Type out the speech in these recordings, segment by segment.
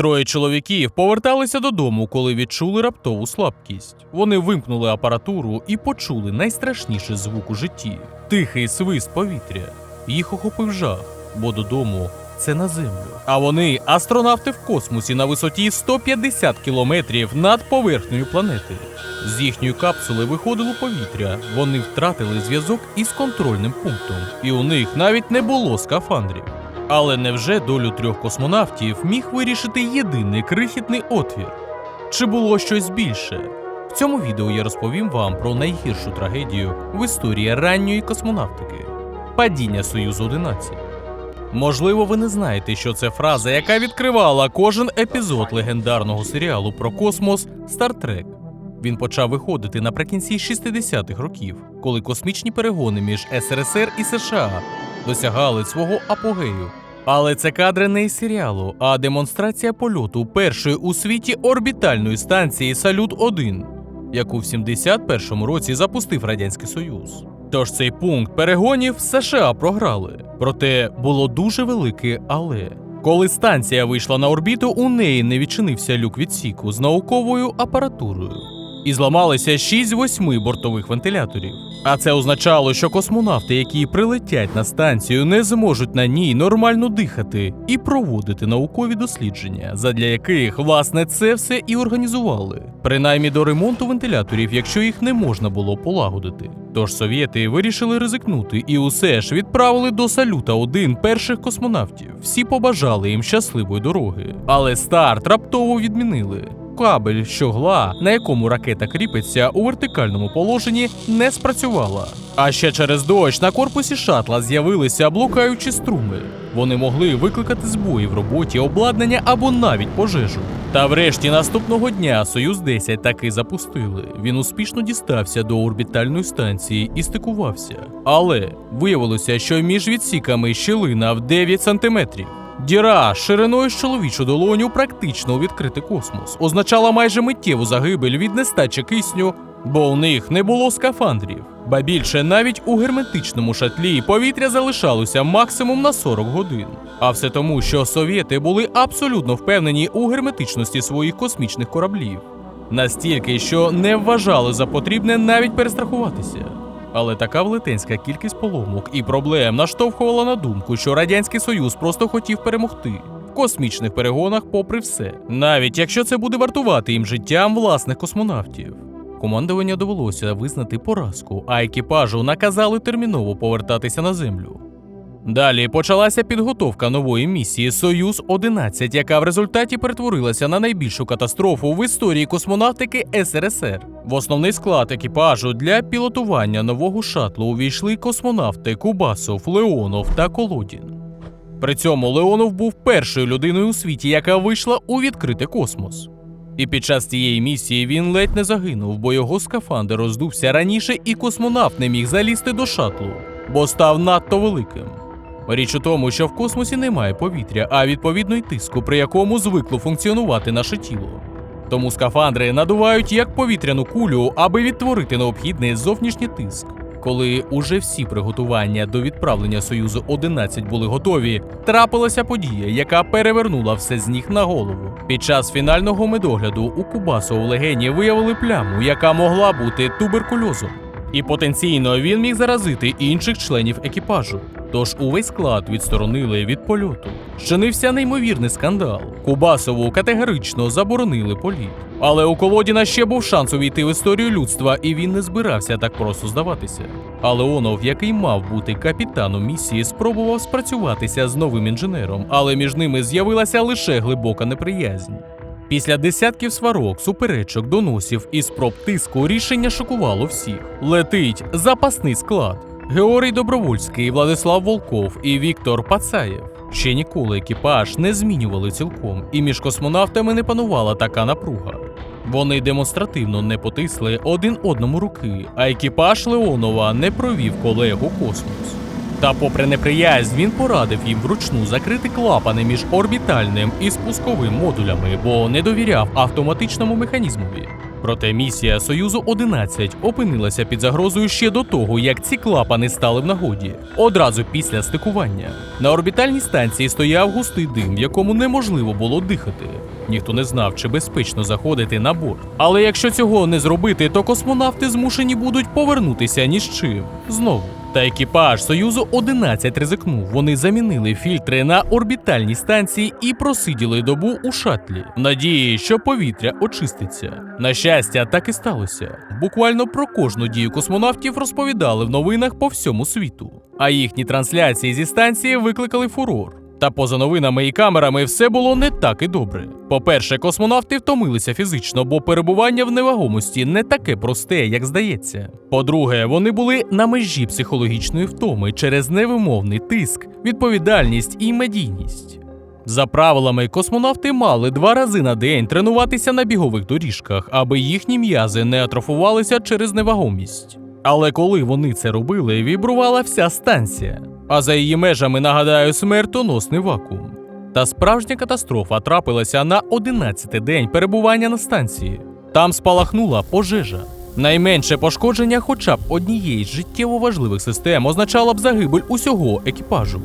Троє чоловіків поверталися додому, коли відчули раптову слабкість. Вони вимкнули апаратуру і почули найстрашніший звук у житті тихий свист повітря. Їх охопив жах, бо додому це на землю. А вони астронавти в космосі на висоті 150 кілометрів над поверхнею планети. З їхньої капсули виходило повітря. Вони втратили зв'язок із контрольним пунктом, і у них навіть не було скафандрів. Але невже долю трьох космонавтів міг вирішити єдиний крихітний отвір? Чи було щось більше? В цьому відео я розповім вам про найгіршу трагедію в історії ранньої космонавтики падіння Союзу 11. Можливо, ви не знаєте, що це фраза, яка відкривала кожен епізод легендарного серіалу про космос Стартрек. Він почав виходити наприкінці 60-х років, коли космічні перегони між СРСР і США досягали свого апогею. Але це кадри не із серіалу, а демонстрація польоту першої у світі орбітальної станції Салют 1 яку в 71-му році запустив Радянський Союз. Тож цей пункт перегонів США програли. Проте було дуже велике але. Коли станція вийшла на орбіту, у неї не відчинився люк відсіку з науковою апаратурою. І зламалися 6 з 8 бортових вентиляторів. А це означало, що космонавти, які прилетять на станцію, не зможуть на ній нормально дихати і проводити наукові дослідження, задля яких власне це все і організували, принаймні до ремонту вентиляторів, якщо їх не можна було полагодити. Тож совєти вирішили ризикнути і усе ж відправили до салюта один перших космонавтів. Всі побажали їм щасливої дороги, але старт раптово відмінили. Кабель, що гла, на якому ракета кріпиться у вертикальному положенні, не спрацювала. А ще через дощ на корпусі шатла з'явилися блукаючі струми. Вони могли викликати збої в роботі обладнання або навіть пожежу. Та врешті наступного дня Союз 10 таки запустили. Він успішно дістався до орбітальної станції і стикувався. Але виявилося, що між відсіками щілина в 9 сантиметрів. Діра шириною з чоловічу долоню практично у відкритий космос означала майже миттєву загибель від нестачі кисню, бо у них не було скафандрів. Ба більше навіть у герметичному шатлі повітря залишалося максимум на 40 годин. А все тому, що совєти були абсолютно впевнені у герметичності своїх космічних кораблів, настільки, що не вважали за потрібне навіть перестрахуватися. Але така велетенська кількість поломок і проблем наштовхувала на думку, що Радянський Союз просто хотів перемогти в космічних перегонах, попри все, навіть якщо це буде вартувати їм життям власних космонавтів. Командування довелося визнати поразку, а екіпажу наказали терміново повертатися на землю. Далі почалася підготовка нової місії Союз 11 яка в результаті перетворилася на найбільшу катастрофу в історії космонавтики СРСР. В основний склад екіпажу для пілотування нового шатлу увійшли космонавти Кубасов, Леонов та Колодін. При цьому Леонов був першою людиною у світі, яка вийшла у відкритий космос. І під час цієї місії він ледь не загинув, бо його скафандр роздувся раніше, і космонавт не міг залізти до шатлу, бо став надто великим. Річ у тому, що в космосі немає повітря, а відповідно й тиску, при якому звикло функціонувати наше тіло. Тому скафандри надувають як повітряну кулю, аби відтворити необхідний зовнішній тиск. Коли уже всі приготування до відправлення Союзу 11 були готові, трапилася подія, яка перевернула все з ніг на голову. Під час фінального медогляду у Кубасова в легені виявили пляму, яка могла бути туберкульозом. І потенційно він міг заразити інших членів екіпажу. Тож увесь склад відсторонили від польоту. Щинився неймовірний скандал. Кубасову категорично заборонили політ. Але у Колодіна ще був шанс увійти в історію людства, і він не збирався так просто здаватися. А Леонов, який мав бути капітаном місії, спробував спрацюватися з новим інженером, але між ними з'явилася лише глибока неприязнь. Після десятків сварок, суперечок, доносів і спроб тиску рішення шокувало всіх. Летить запасний склад. Георгій Добровольський, Владислав Волков і Віктор Пацаєв. Ще ніколи екіпаж не змінювали цілком, і між космонавтами не панувала така напруга. Вони демонстративно не потисли один одному руки, а екіпаж Леонова не провів колегу космос. Та, попри неприязнь, він порадив їм вручну закрити клапани між орбітальним і спусковим модулями, бо не довіряв автоматичному механізмові. Проте місія Союзу 11 опинилася під загрозою ще до того, як ці клапани стали в нагоді. Одразу після стикування на орбітальній станції стояв густий дим, в якому неможливо було дихати. Ніхто не знав, чи безпечно заходити на борт. Але якщо цього не зробити, то космонавти змушені будуть повернутися ні з чим знову. Та екіпаж Союзу 11 ризикнув. Вони замінили фільтри на орбітальній станції і просиділи добу у шатлі, в надії, що повітря очиститься. На щастя, так і сталося. Буквально про кожну дію космонавтів розповідали в новинах по всьому світу. А їхні трансляції зі станції викликали фурор. Та поза новинами і камерами все було не так і добре. По-перше, космонавти втомилися фізично, бо перебування в невагомості не таке просте, як здається. По-друге, вони були на межі психологічної втоми через невимовний тиск, відповідальність і медійність. За правилами, космонавти мали два рази на день тренуватися на бігових доріжках, аби їхні м'язи не атрофувалися через невагомість. Але коли вони це робили, вібрувала вся станція. А за її межами, нагадаю, смертоносний вакуум. Та справжня катастрофа трапилася на 11-й день перебування на станції. Там спалахнула пожежа. Найменше пошкодження хоча б однієї з життєво важливих систем означало б загибель усього екіпажу.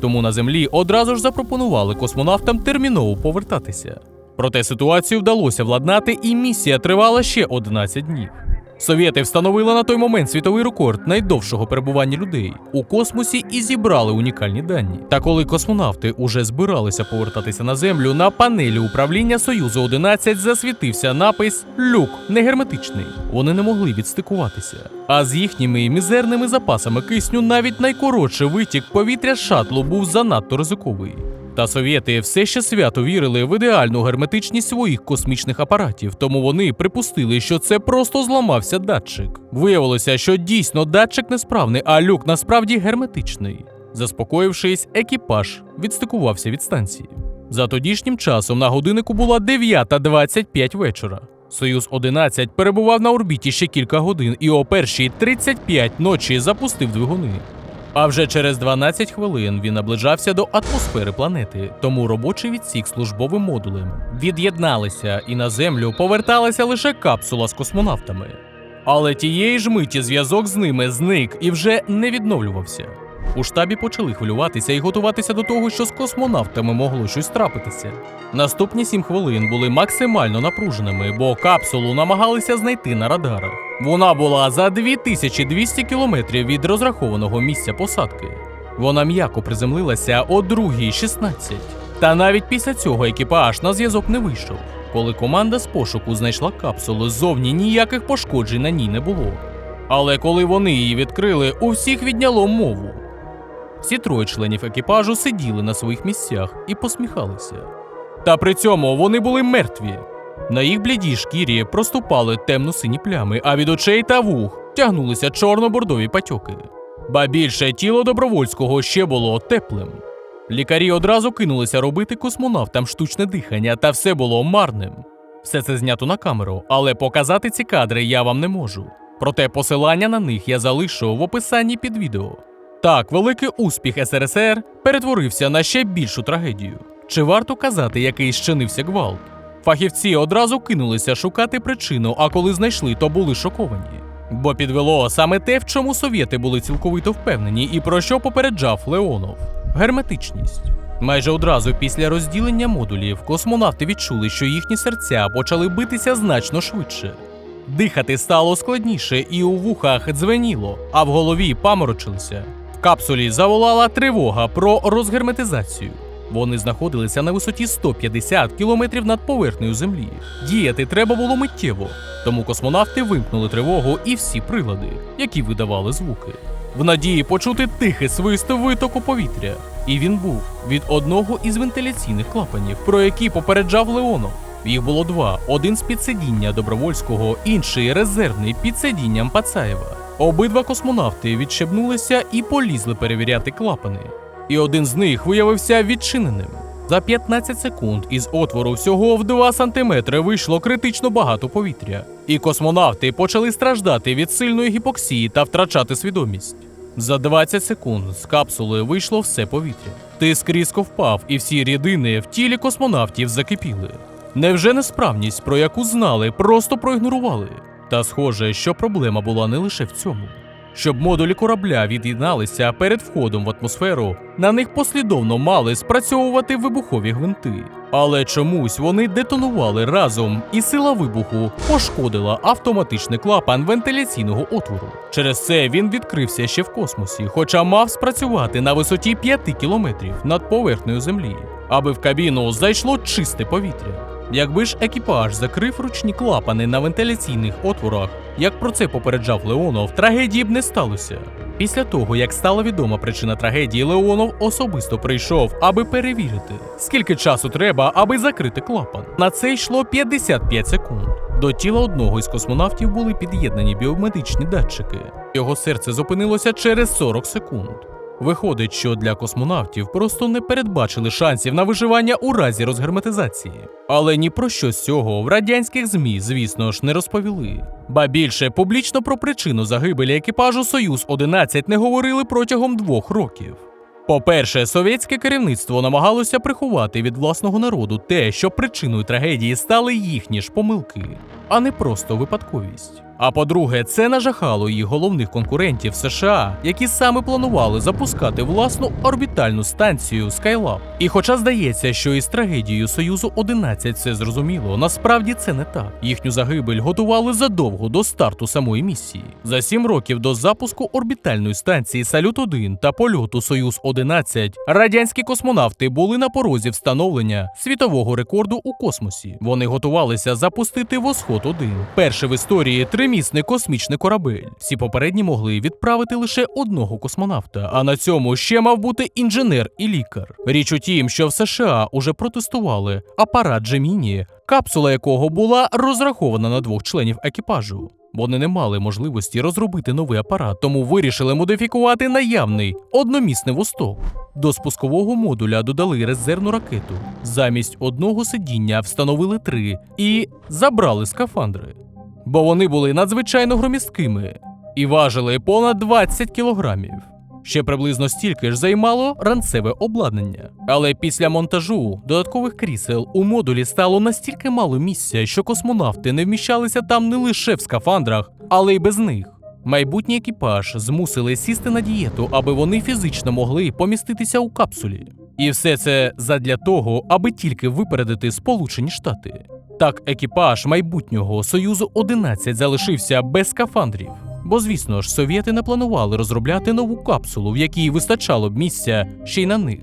Тому на землі одразу ж запропонували космонавтам терміново повертатися. Проте ситуацію вдалося владнати, і місія тривала ще 11 днів. Совєти встановили на той момент світовий рекорд найдовшого перебування людей у космосі і зібрали унікальні дані. Та коли космонавти уже збиралися повертатися на землю, на панелі управління Союзу 11 засвітився напис Люк негерметичний. Вони не могли відстикуватися. А з їхніми мізерними запасами кисню навіть найкоротший витік повітря шатлу був занадто ризиковий. Та совєти все ще свято вірили в ідеальну герметичність своїх космічних апаратів, тому вони припустили, що це просто зламався датчик. Виявилося, що дійсно датчик несправний, а люк насправді герметичний. Заспокоївшись, екіпаж відстикувався від станції. За тодішнім часом на годиннику була 9.25 вечора. Союз 11 перебував на орбіті ще кілька годин і о першій 35 ночі запустив двигуни. А вже через 12 хвилин він наближався до атмосфери планети, тому робочий відсік службовим модулем від'єдналися, і на землю поверталася лише капсула з космонавтами. Але тієї ж миті зв'язок з ними зник і вже не відновлювався. У штабі почали хвилюватися і готуватися до того, що з космонавтами могло щось трапитися. Наступні сім хвилин були максимально напруженими, бо капсулу намагалися знайти на радарах. Вона була за 2200 кілометрів від розрахованого місця посадки. Вона м'яко приземлилася о 2.16. Та навіть після цього екіпаж на зв'язок не вийшов. Коли команда з пошуку знайшла капсулу, ззовні ніяких пошкоджень на ній не було. Але коли вони її відкрили, у всіх відняло мову. Всі троє членів екіпажу сиділи на своїх місцях і посміхалися. Та при цьому вони були мертві. На їх блідій шкірі проступали темно-сині плями, а від очей та вух тягнулися чорно-бордові патьоки. Ба більше тіло добровольського ще було теплим. Лікарі одразу кинулися робити космонавтам штучне дихання, та все було марним. Все це знято на камеру, але показати ці кадри я вам не можу. Проте посилання на них я залишу в описанні під відео. Так, великий успіх СРСР перетворився на ще більшу трагедію. Чи варто казати, який щинився гвалт? Фахівці одразу кинулися шукати причину, а коли знайшли, то були шоковані. Бо підвело саме те, в чому совєти були цілковито впевнені, і про що попереджав Леонов герметичність. Майже одразу після розділення модулів космонавти відчули, що їхні серця почали битися значно швидше. Дихати стало складніше, і у вухах дзвеніло, а в голові паморочилися. В капсулі заволала тривога про розгерметизацію. Вони знаходилися на висоті 150 кілометрів над поверхнею землі. Діяти треба було миттєво, тому космонавти вимкнули тривогу і всі прилади, які видавали звуки. В надії почути тихий свист витоку повітря. І він був від одного із вентиляційних клапанів, про які попереджав Леонов. Їх було два: один з під сидіння добровольського, інший резервний під сидінням Пацаєва. Обидва космонавти відщебнулися і полізли перевіряти клапани. І один з них виявився відчиненим. За 15 секунд із отвору всього в 2 сантиметри вийшло критично багато повітря, і космонавти почали страждати від сильної гіпоксії та втрачати свідомість. За 20 секунд з капсули вийшло все повітря. Тиск різко впав, і всі рідини в тілі космонавтів закипіли. Невже несправність, про яку знали, просто проігнорували? Та схоже, що проблема була не лише в цьому. Щоб модулі корабля від'єдналися перед входом в атмосферу, на них послідовно мали спрацьовувати вибухові гвинти. Але чомусь вони детонували разом, і сила вибуху пошкодила автоматичний клапан вентиляційного отвору. Через це він відкрився ще в космосі, хоча мав спрацювати на висоті 5 кілометрів над поверхнею землі, аби в кабіну зайшло чисте повітря. Якби ж екіпаж закрив ручні клапани на вентиляційних отворах, як про це попереджав Леонов, трагедії б не сталося. Після того, як стала відома причина трагедії, Леонов особисто прийшов, аби перевірити, скільки часу треба, аби закрити клапан. На це йшло 55 секунд. До тіла одного із космонавтів були під'єднані біомедичні датчики. Його серце зупинилося через 40 секунд. Виходить, що для космонавтів просто не передбачили шансів на виживання у разі розгерметизації. Але ні про що з цього в радянських ЗМІ, звісно ж, не розповіли. Ба більше публічно про причину загибелі екіпажу Союз 11 не говорили протягом двох років. По-перше, совєтське керівництво намагалося приховати від власного народу те, що причиною трагедії стали їхні ж помилки, а не просто випадковість. А по-друге, це нажахало їх головних конкурентів США, які саме планували запускати власну орбітальну станцію Skylab. І хоча здається, що із трагедією Союзу 11 все зрозуміло, насправді це не так. Їхню загибель готували задовго до старту самої місії. За сім років до запуску орбітальної станції Салют 1 та польоту Союз 11 радянські космонавти були на порозі встановлення світового рекорду у космосі. Вони готувалися запустити Восход 1 перший в історії тримісний космічний корабель. Всі попередні могли відправити лише одного космонавта, а на цьому ще мав бути інженер і лікар. Річ у тім, що в США уже протестували апарат Джеміні, капсула якого була розрахована на двох членів екіпажу. Вони не мали можливості розробити новий апарат, тому вирішили модифікувати наявний одномісний восток. До спускового модуля додали резервну ракету. Замість одного сидіння встановили три і забрали скафандри. Бо вони були надзвичайно громісткими і важили понад 20 кілограмів. Ще приблизно стільки ж займало ранцеве обладнання. Але після монтажу додаткових крісел у модулі стало настільки мало місця, що космонавти не вміщалися там не лише в скафандрах, але й без них. Майбутній екіпаж змусили сісти на дієту, аби вони фізично могли поміститися у капсулі. І все це задля того, аби тільки випередити Сполучені Штати. Так, екіпаж майбутнього Союзу 11 залишився без скафандрів. Бо, звісно ж, совєти не планували розробляти нову капсулу, в якій вистачало б місця ще й на них.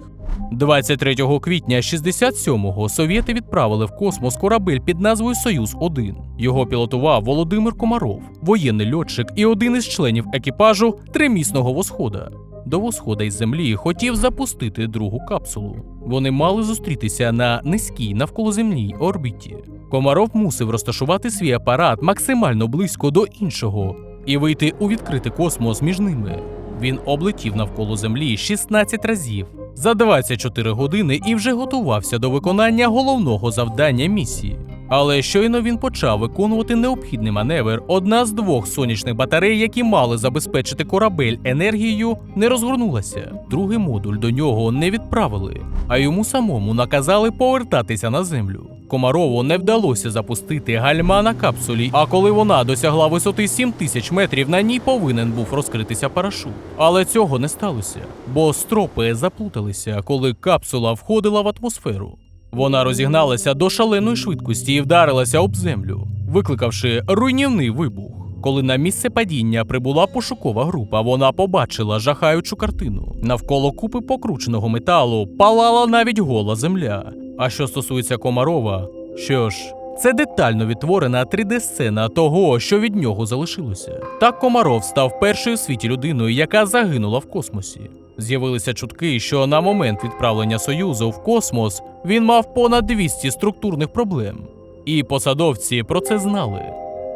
23 квітня 67-го совєти відправили в космос корабель під назвою Союз 1 Його пілотував Володимир Комаров, воєнний льотчик і один із членів екіпажу тримісного восхода. До восхода із землі хотів запустити другу капсулу. Вони мали зустрітися на низькій навколоземній орбіті. Комаров мусив розташувати свій апарат максимально близько до іншого і вийти у відкритий космос між ними. Він облетів навколо землі 16 разів за 24 години і вже готувався до виконання головного завдання місії. Але щойно він почав виконувати необхідний маневр, одна з двох сонячних батарей, які мали забезпечити корабель енергією, не розгорнулася. Другий модуль до нього не відправили, а йому самому наказали повертатися на землю. Комарову не вдалося запустити гальма на капсулі, а коли вона досягла висоти 7 тисяч метрів, на ній повинен був розкритися парашут. Але цього не сталося, бо стропи заплуталися, коли капсула входила в атмосферу. Вона розігналася до шаленої швидкості і вдарилася об землю, викликавши руйнівний вибух. Коли на місце падіння прибула пошукова група, вона побачила жахаючу картину. Навколо купи покрученого металу палала навіть гола земля. А що стосується Комарова, що ж, це детально відтворена 3D-сцена того, що від нього залишилося. Так Комаров став першою в світі людиною, яка загинула в космосі. З'явилися чутки, що на момент відправлення Союзу в космос він мав понад 200 структурних проблем. І посадовці про це знали.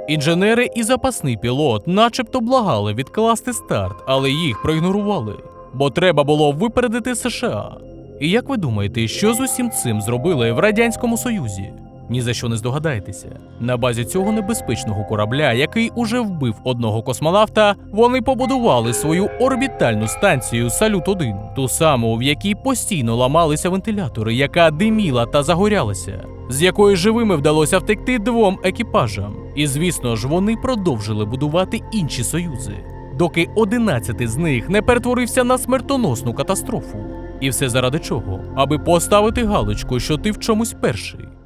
Інженери і запасний пілот, начебто, благали відкласти старт, але їх проігнорували, бо треба було випередити США. І як ви думаєте, що з усім цим зробили в Радянському Союзі? Ні за що не здогадаєтеся. На базі цього небезпечного корабля, який уже вбив одного космонавта, вони побудували свою орбітальну станцію Салют 1 ту саму, в якій постійно ламалися вентилятори, яка диміла та загорялася, з якої живими вдалося втекти двом екіпажам. І звісно ж, вони продовжили будувати інші союзи, доки одинадцятий з них не перетворився на смертоносну катастрофу. І все заради чого? Аби поставити галочку, що ти в чомусь перший.